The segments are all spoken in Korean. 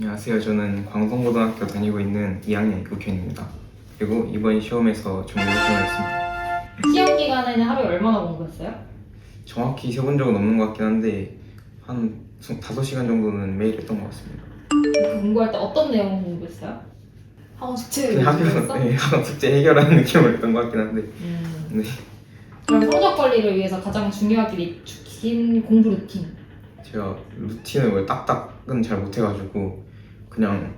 안녕하세요. 저는 광성고등학교 다니고 있는 2학년 이국현입니다. 그리고 이번 시험에서 전교 1등을 했습니다. 시험 기간에는 하루에 얼마나 공부했어요? 정확히 세본 적은 없는 것 같긴 한데 한 5시간 정도는 매일 했던 것 같습니다. 그 공부할 때 어떤 내용 공부했어요? 학원 숙제 그냥 공부했어? 학교, 네, 학원 숙제 해결하는 느낌으로 했던 것 같긴 한데 음. 네. 그럼 성적 관리를 위해서 가장 중요하게 지킨 공부 루틴 제가 루틴을 뭐 딱딱은 잘 못해가지고 그냥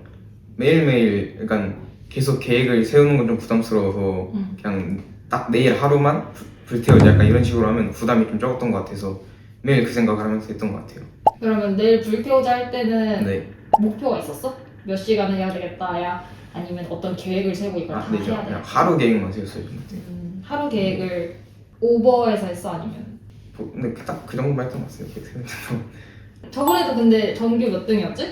매일매일 약간 계속 계획을 세우는 건 좀 부담스러워서 음. 그냥 딱 내일 하루만 불- 불태우자 약간 이런 식으로 하면 부담이 좀 적었던 것 같아서 매일 그 생각을 하면서 했던 것 같아요. 그러면 내일 불태우자 할 때는 네, 목표가 있었어? 몇 시간을 해야 되겠다 야 아니면 어떤 계획을 세우고 이걸 아, 다 네, 해야 그냥 하루 계획만 세웠어요. 저는. 네. 음, 하루 계획을 오버해서 했어 아니면 뭐, 근데 딱 그 정도만 했던 것 같아요. 계획 세우는 거. 저번에도 근데 전교 몇 등이었지?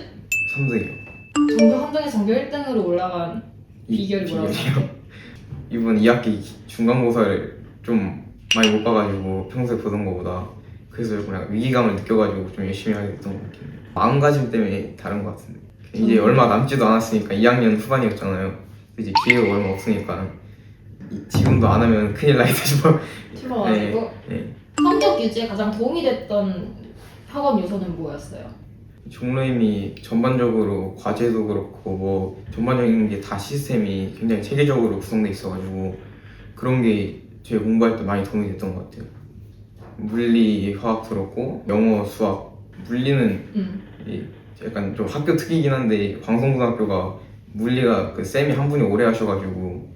3등이요. 전교 한 등에서 전교 1등으로 올라간 비결이 뭐라고 생각해? 이번 2학기 중간고사를 좀 많이 못 봐가지고 평소에 보던 것보다 그래서 그냥 위기감을 느껴가지고 좀 열심히 하게 됐던 것 같긴 해요 마음가짐 때문에 다른 것 같은데 이제 음. 얼마 남지도 않았으니까 2학년 후반이었잖아요 이제 기회가 얼마 없으니까 이- 지금도 안 하면 큰일 나겠다 싶어 싶어가지고 네. 성적 유지에 가장 도움이 됐던 학업 요소는 뭐였어요? 종로임이 전반적으로 과제도 그렇고 뭐 전반적인 게 다 시스템이 굉장히 체계적으로 구성돼 있어가지고 그런 게 제 공부할 때 많이 도움이 됐던 것 같아요. 물리, 화학 들었고 영어, 수학 물리는 음. 이 약간 좀 학교 특이긴 한데 광성고등학교가 물리가 그 쌤이 한 분이 오래 하셔가지고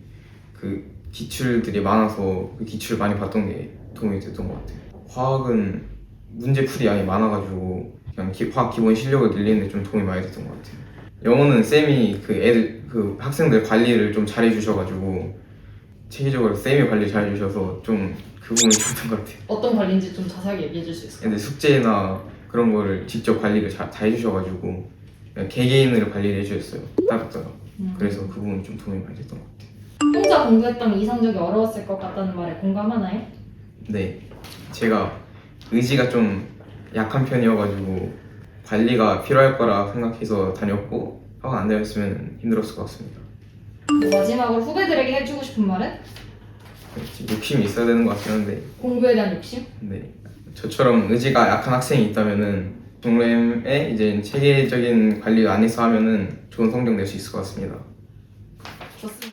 그 기출들이 많아서 그 기출 많이 봤던 게 도움이 됐던 것 같아요. 화학은 문제 풀이 양이 많아가지고 그냥 기- 화학 기본 실력을 늘리는 데 좀 도움이 많이 됐던 것 같아요. 영어는 쌤이 그 애들 그 학생들 관리를 좀 잘해 주셔가지고 체계적으로 쌤이 관리 잘 해 주셔서 좀 그 부분이 좋았던 것 같아요. 어떤 관리인지 좀 자세하게 얘기해 줄 수 있을까요? 근데 숙제나 그런 거를 직접 관리를 잘, 다 해주셔가지고 그냥 개개인으로 관리를 해주셨어요 따로따로 음. 그래서 그 부분이 좀 도움이 많이 됐던 것 같아요 혼자 공부했다면 이 성적이 어려웠을 것 같다는 말에 공감하나요? 네 제가 의지가 좀 약한 편이어가지고 관리가 필요할 거라 생각해서 다녔고 학원 안 다녔으면 힘들었을 것 같습니다 뭐 마지막으로 후배들에게 해주고 싶은 말은? 욕심이 있어야 되는 것 같긴 한데 공부에 대한 욕심? 네 저처럼 의지가 약한 학생이 있다면은 동램에 이제 체계적인 관리를 안 해서 하면은 좋은 성적 낼 수 있을 것 같습니다 좋습니다.